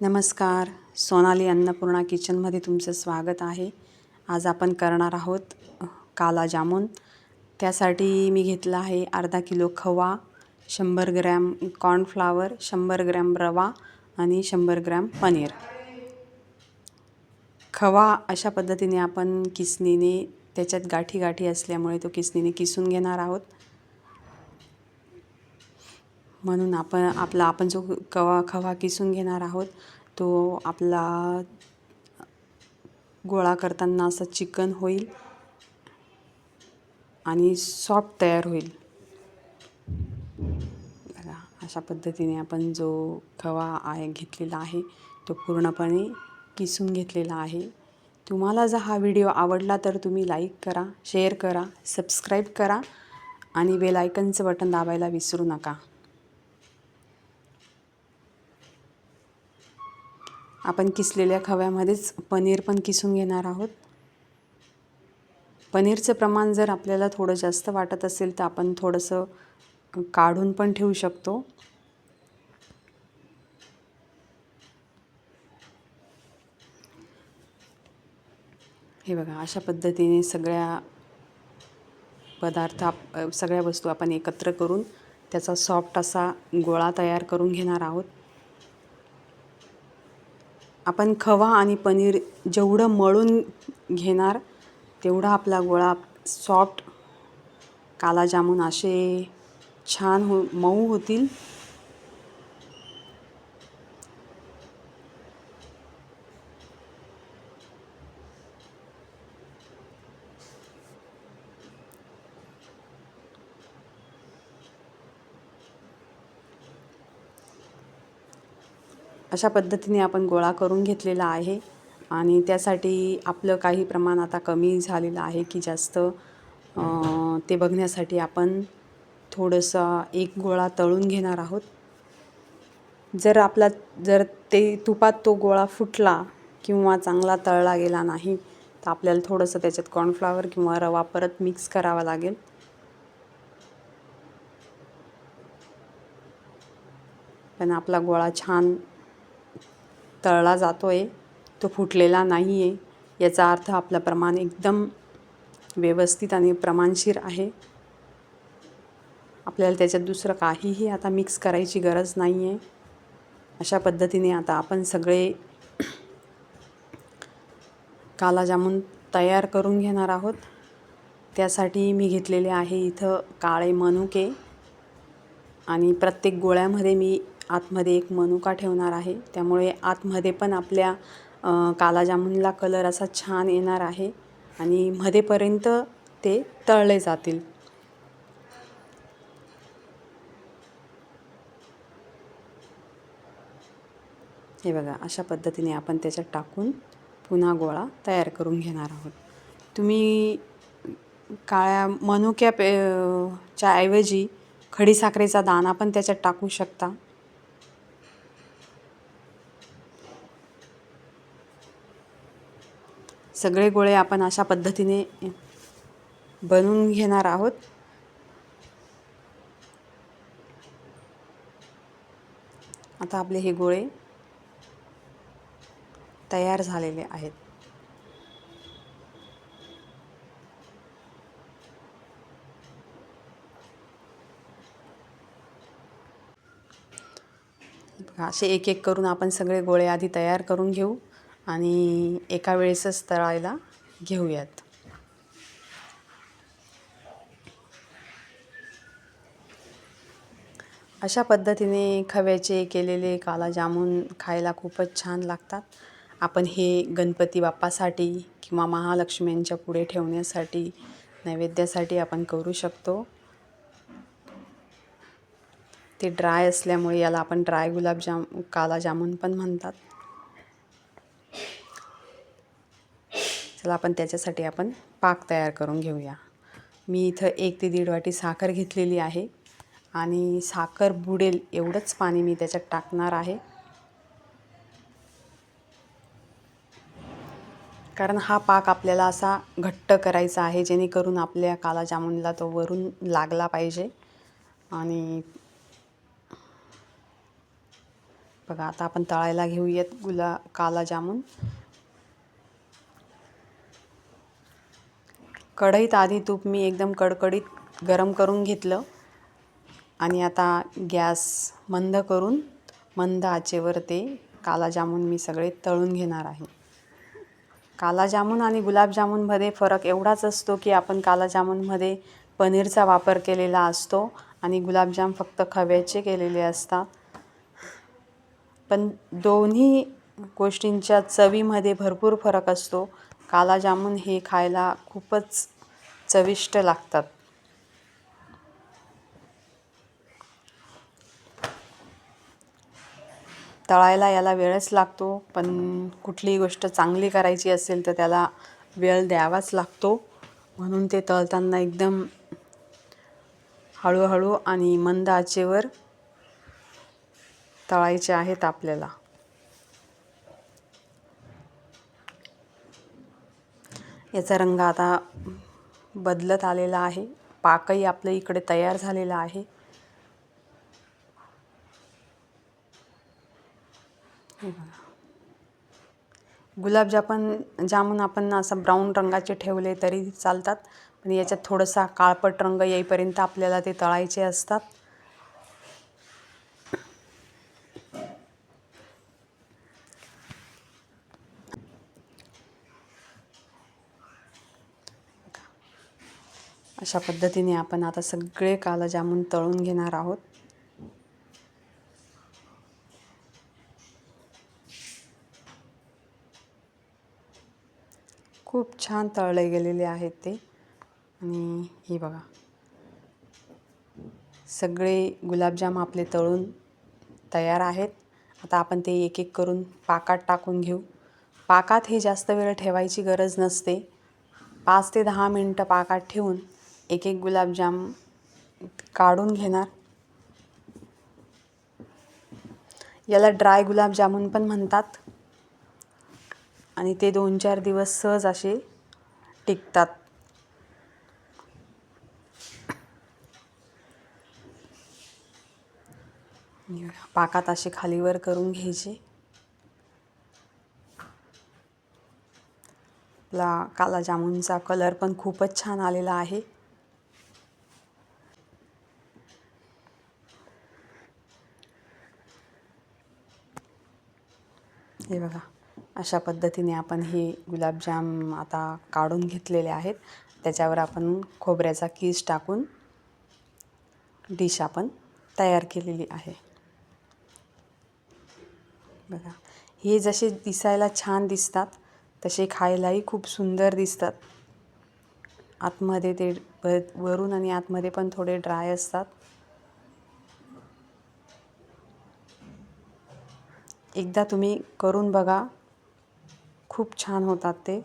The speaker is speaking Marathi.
नमस्कार. सोनाली अन्नपूर्णा किचनमध्ये तुमचं स्वागत आहे. आज आपण करणार आहोत काला जामून. त्यासाठी मी घेतला आहे अर्धा किलो खवा शंभर ग्रॅम कॉर्नफ्लावर शंभर ग्रॅम रवा आणि शंभर ग्रॅम पनीर. खवा अशा पद्धतीने आपण किसणीने त्याच्यात गाठी गाठी असल्यामुळे तो किसणीने किसून घेणार आहोत. म्हणून आपण आपला आपण जो कवा खवा किसून घेणार आहोत तो आपला गोळा करताना असं चिकन होईल आणि सॉफ्ट तयार होईल. बघा अशा पद्धतीने आपण जो खवा आहे घेतलेला आहे तो पूर्णपणे किसून घेतलेला आहे. तुम्हाला जर हा व्हिडिओ आवडला तर तुम्ही लाईक करा शेअर करा सबस्क्राईब करा आणि बेल आयकनचं बटन दाबायला विसरू नका. आपण किसलेल्या खव्यामध्येच पनीर पण किसून घेणार आहोत. पनीरचं प्रमाण जर आपल्याला थोडं जास्त वाटत असेल तर आपण थोडंसं काढून पण ठेवू शकतो. हे बघा अशा पद्धतीने सगळ्या पदार्थ आप सगळ्या वस्तू आपण एकत्र करून त्याचा सॉफ्ट असा गोळा तयार करून घेणार आहोत. आपण खवा आणि पनीर जेवढं मळून घेणार तेवढा आपला गोळा सॉफ्ट काला जामून असे छान हो मऊ होतील. अशा पद्धतीने आपण गोळा करून घेतलेला आहे. आणि त्यासाठी आपलं काही प्रमाण आता कमी झालेलं आहे की जास्त. ते बघण्यासाठी आपण थोडंसं एक गोळा तळून घेणार आहोत. जर आपला जर ते तुपात तो गोळा फुटला किंवा चांगला तळला गेला नाही तर आपल्याला थोडंसं त्याच्यात कॉर्नफ्लावर किंवा रवा परत मिक्स करावा लागेल. पण आपला गोळा छान तळला जातो आहे तो फुटलेला नाही आहे याचा अर्थ आपलं प्रमाण एकदम व्यवस्थित आणि प्रमाणशीर आहे. आपल्याला त्याच्यात दुसरं काहीही आता मिक्स करायची गरज नाही आहे अशा पद्धतीने आता आपण सगळे कालाजामून तयार करून घेणार आहोत. त्यासाठी मी घेतलेले आहे इथं काळे मनुके आणि प्रत्येक गोळ्यामध्ये मी आतमध्ये एक मनुका ठेवणार आहे. त्यामुळे आतमध्ये पण आपल्या कालाजामुनला कलर असा छान येणार आहे आणि मध्येपर्यंत ते तळले जातील. हे बघा अशा पद्धतीने आपण त्याच्यात टाकून पुन्हा गोळा तयार करून घेणार आहोत. तुम्ही काळ्या मनुक्या पे च्या ऐवजी खडीसाखरेचा दाणा पण त्याच्यात टाकू शकता. सगळे गोळे आपण अशा पद्धतीने बनवून घेणार आहोत. आता आपले हे गोळे तयार झालेले आहेत. असे एक एक करून आपण सगळे गोळे आधी तयार करून घेऊ. आणि एका वेळेसच तळायला घेऊयात. अशा पद्धतीने खव्याचे केलेले काला जामून खायला खूपच छान लागतात. आपण हे गणपती बाप्पासाठी किंवा महालक्ष्म्यांच्या पुढे ठेवण्यासाठी नैवेद्यासाठी आपण करू शकतो. ते ड्राय असल्यामुळे याला आपण ड्राय गुलाबजाम काला जामून पण म्हणतात. चला आपण त्याच्यासाठी आपण पाक तयार करून घेऊया. मी इथं एक ते दीड वाटी साखर घेतलेली आहे आणि साखर बुडेल एवढंच पाणी मी त्याच्यात टाकणार आहे. कारण हा पाक आपल्याला असा घट्ट करायचा आहे जेणेकरून आपल्या काला जामुनला तो वरून लागला पाहिजे आणि बघा आता आपण तळायला घेऊयात गुला काला जामून. कढईत आधी तूप मी एकदम कडकडीत गरम करून घेतलं. आणि आता गॅस मंद करून मंद आचेवर ते काला जामून मी सगळे तळून घेणार आहे. काला जामून आणि गुलाबजामुनमध्ये फरक एवढाच असतो की आपण काला जामूनमध्ये पनीरचा वापर केलेला असतो आणि गुलाबजाम फक्त खव्याचे केलेले असतात. पण दोन्ही गोष्टींच्या चवीमध्ये भरपूर फरक असतो. कालाजामून हे खायला खूपच चविष्ट लागतात. तळायला याला वेळच लागतो पण कुठलीही गोष्ट चांगली करायची असेल तर त्याला वेळ द्यावाच लागतो. म्हणून ते तळताना एकदम हळूहळू आणि मंद आचेवर तळायचे आहेत आपल्याला. याचा रंग आता बदलत आलेला आहे. पाकही आपल्या इकडे तयार झालेला आहे. गुलाबजामन गुलाबजापन जामून आपण असं ब्राऊन रंगाचे ठेवले तरी चालतात. पण याच्यात थोडासा काळपट रंग येईपर्यंत आपल्याला ते तळायचे असतात. अशा पद्धतीने आपण आता सगळे कालाजामून तळून घेणार आहोत. खूप छान तळले गेलेले आहेत ते. आणि हे बघा. सगळे गुलाबजाम आपले तळून तयार आहेत. आता आपण ते एक एक करून पाकात टाकून घेऊ. पाकात हे जास्त वेळ ठेवायची गरज नसते. पाच ते दहा मिनटं पाकात ठेवून एक एक गुलाबजाम काढून घेणार. याला ड्राय गुलाबजामुन पण म्हणतात. आणि ते दोन चार दिवस सहज असे टिकतात. पाकात असे खालीवर करून घ्यायचे. आपला काला जामुनचा कलर पण खूपच छान आलेला आहे. हे बघा अशा पद्धतीने आपण हे गुलाबजाम आता काढून घेतलेले आहेत. त्याच्यावर आपण खोबऱ्याचा कीस टाकून डिश आपण तयार केलेली आहे. बघा हे जसे दिसायला छान दिसतात तसे खायलाही खूप सुंदर दिसतात. आतमध्ये ते वरून आणि आतमध्ये पण थोडे ड्राय असतात. एकदा तुम्ही करून बघा. खूप छान होतात ते.